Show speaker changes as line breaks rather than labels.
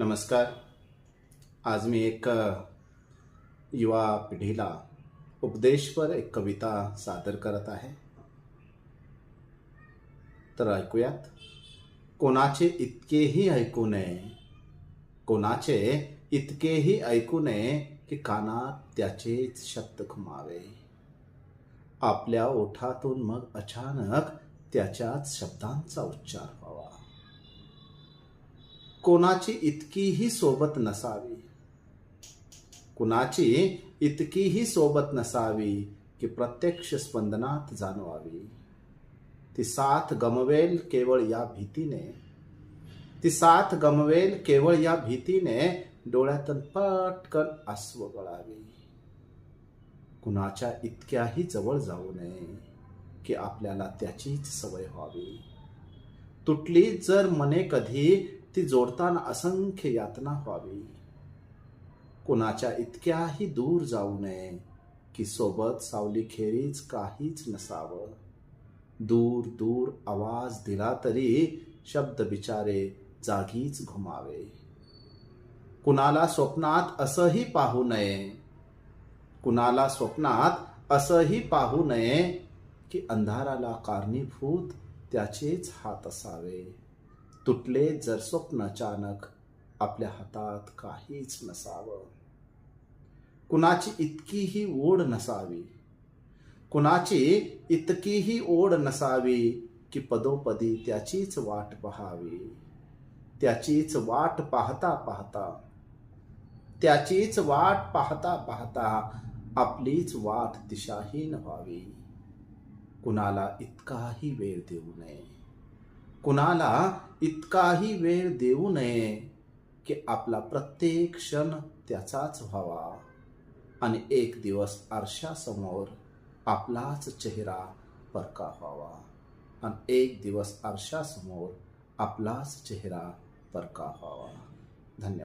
नमस्कार. आज मी एक युवा पिढीला उपदेशपर एक कविता सादर करत आहे. तर ऐकूयात. कोणाचे इतकेही ऐकू नये कोणाचे इतकेही ऐकू नये की कानात त्याचेच शब्द घुमावे आपल्या ओठातून मग अचानक त्याच्याच शब्दांचा उच्चार व्हावा. कोणाची इतकीही सोबत नसावी? कुणाची इतकीही सोबत नसावी की प्रत्यक्ष स्पंदनात जाणवावी? ती साथ गमवेल केवळ या भीतीने. ती साथ गमवेल केवळ या भीतीने डोळ्यातून पटकन अस्व गळावी. कुणाच्या इतक्याही जवळ जाऊ नये की आपल्याला त्याचीच सवय व्हावी. तुटली जर मने कधी ती जोडताना असंख्य यातना व्हावी. कुणाच्या इतक्याही दूर जाऊ नये की सोबत सावली खेरीज काहीच नसावं. दूर दूर आवाज दिला तरी शब्द बिचारे जागीच घुमावे. कुणाला स्वप्नात असंही पाहू नये कुणाला स्वप्नात असंही पाहू नये की अंधाराला कारणीभूत त्याचेच हात असावे. तुटले जर स्वप्न अचानक आपल्या हातात काहीच नसावं. कुणाची इतकीही ओढ नसावी कुणाची इतकीही ओढ नसावी की पदोपदी त्याचीच वाट पहावी. त्याचीच वाट पाहता पाहता त्याचीच वाट पाहता पाहता आपलीच वाट दिशाहीन व्हावी. कुणाला इतकाही वेळ देऊ नये. कुणाला इतकाही वेळ देऊ नये की आपला प्रत्येक क्षण त्याचाच व्हावा. आणि एक दिवस आरशासमोर आपलाच चेहरा परका व्हावा. आणि एक दिवस आरशासमोर आपलाच चेहरा परका व्हावा. धन्यवाद.